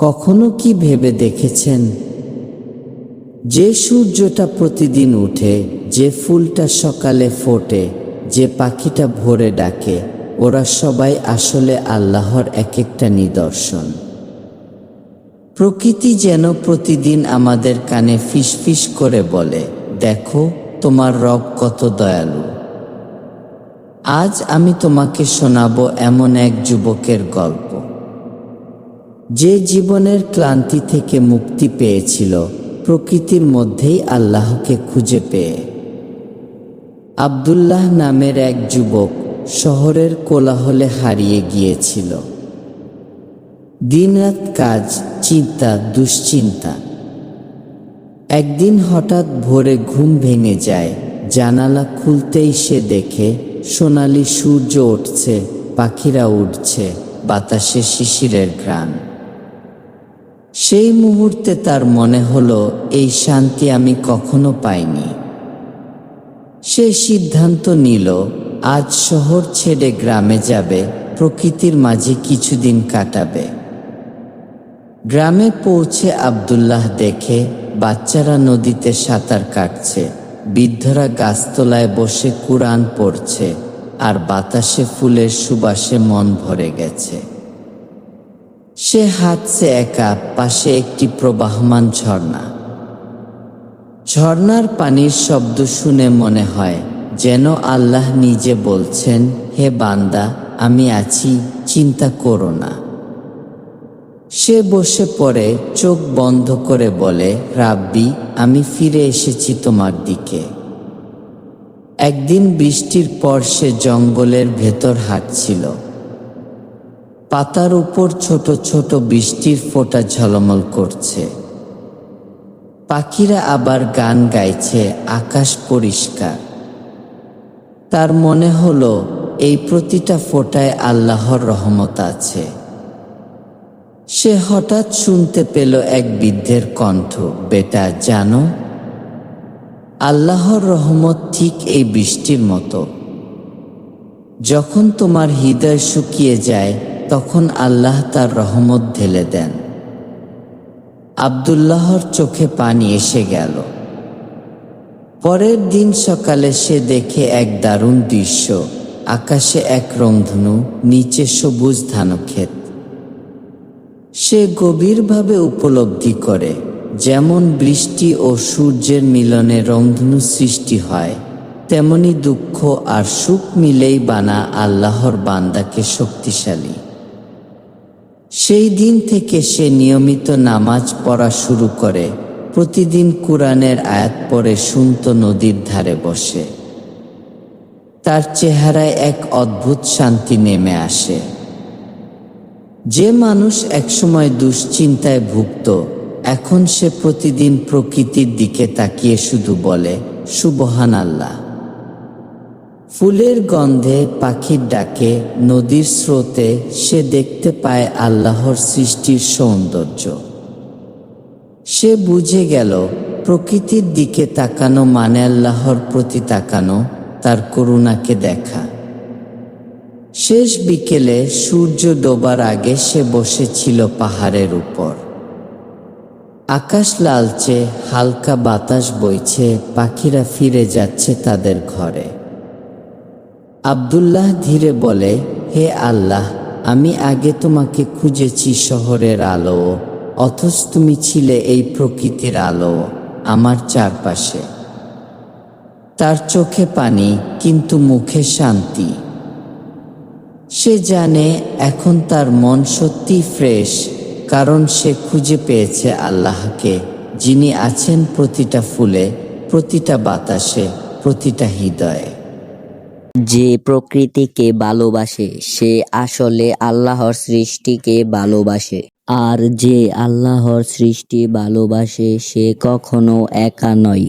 কখনো কি ভেবে দেখেছেন? যে সূর্যটা প্রতিদিন উঠে, যে ফুলটা সকালে ফোটে, যে পাখিটা ভোরে ডাকে, ওরা সবাই আসলে আল্লাহর এক একটা নিদর্শন। প্রকৃতি যেন প্রতিদিন আমাদের কানে ফিসফিস করে বলে, দেখো, তোমার রব কত দয়ালু। আজ আমি তোমাকে শোনাব এমন এক যুবকের গল্প। যে জীবনের ক্লান্তি থেকে মুক্তি পেয়েছিল, প্রকৃতির মধ্যেই আল্লাহকে খুঁজে পেয়ে। আবদুল্লাহ নামের এক যুবক শহরের কোলাহলে হারিয়ে গিয়েছিল। দিনরাত কাজ, চিন্তা, দুশ্চিন্তা। একদিন হঠাৎ ভোরে ঘুম ভেঙে যায়, জানালা খুলতেই সে দেখে সোনালি সূর্য উঠছে, পাখিরা উঠছে বাতাসে শিশিরের ঘ্রাণ। সেই মুহূর্তে তার মনে হলো, এই শান্তি আমি কখনো পাইনি। সে সিদ্ধান্ত নিল, আজ শহর ছেড়ে গ্রামে যাবে, প্রকৃতির মাঝে কিছুদিন কাটাবে। গ্রামে পৌঁছে আবদুল্লাহ দেখে, বাচ্চারা নদীতে সাঁতার কাটছে, বৃদ্ধরা গাছতলায় বসে কুরআন পড়ছে, আর বাতাসে ফুলের সুবাসে মন ভরে গেছে। সে হাঁটছে একা, পাশে একটি প্রবাহমান ঝর্ণা। ঝর্ণার পানির শব্দ শুনে মনে হয়, যেন আল্লাহ নিজে বলছেন, হে বান্দা, আমি আছি, চিন্তা করো না। সে বসে পড়ে, চোখ বন্ধ করে বলে, রাব্বি, আমি ফিরে এসেছি তোমার দিকে। একদিন বৃষ্টির পর সে জঙ্গলের ভেতর হাঁটছিল। পাতার উপর ছোট ছোট বৃষ্টির ফোঁটা ঝলমল করছে। পাখিরা আবার গান গাইছে, আকাশ পরিষ্কার। তার মনে হলো, এই প্রতিটা ফোঁটায় আল্লাহর রহমত আছে। সে হঠাৎ শুনতে পেল এক বৃদ্ধের কণ্ঠ, বেটা, জানো? আল্লাহর রহমত ঠিক এই বৃষ্টির মতো। যখন তোমার হৃদয় শুকিয়ে যায় তখন আল্লাহ তার রহমত ঢেলে দেন। আবদুল্লাহর চোখে পানি এসে গেল। পরের দিন সকালে সে দেখে এক দারুণ দৃশ্য। আকাশে এক রংধনু, নিচে সবুজ ধানক্ষেত। সে গভীরভাবে উপলব্ধি করে, যেমন বৃষ্টি ও সূর্যের মিলনে রংধনু সৃষ্টি হয়, তেমনি দুঃখ আর সুখ মিলেই বানা আল্লাহর বান্দাকে শক্তিশালী। সেই দিন থেকে সে নিয়মিত নামাজ পড়া শুরু করে। প্রতিদিন কোরআনের আয়াত পরে শুনত নদীর ধারে বসে। তার চেহারায় এক অদ্ভুত শান্তি নেমে আসে। যে মানুষ একসময় দুশ্চিন্তায় ভুগত, এখন সে প্রতিদিন প্রকৃতির দিকে তাকিয়ে শুধু বলে সুবহান আল্লাহ ফুলের গন্ধে পাখির ডাকে, নদীর স্রোতে সে দেখতে পায় আল্লাহর সৃষ্টির সৌন্দর্য। সে বুঝে গেল, প্রকৃতির দিকে তাকানো মানে আল্লাহর প্রতি তাকানো, তার করুণাকে দেখা। শেষ বিকেলে সূর্য ডোবার আগে সে বসেছিল পাহাড়ের উপর। আকাশ লালচে, হালকা বাতাস বইছে, পাখিরা ফিরে যাচ্ছে তাদের ঘরে। আবদুল্লাহ ধীরে বলে, হে আল্লাহ, আমি আগে তোমাকে খুঁজেছি শহরের আলো, অথচ তুমি ছিলে এই প্রকৃতির আলো, আমার চারপাশে। তার চোখে পানি, কিন্তু মুখে শান্তি। সে জানে এখন তার মন সত্যি ফ্রেশ, কারণ সে খুঁজে পেয়েছে আল্লাহকে, যিনি আছেন প্রতিটা ফুলে, প্রতিটা বাতাসে, প্রতিটা হৃদয়ে। যে প্রকৃতিকে ভালোবাসে, সে আসলে আল্লাহর সৃষ্টিকে ভালোবাসে। আর যে আল্লাহর সৃষ্টি ভালোবাসে, সে কখনো একা নয়।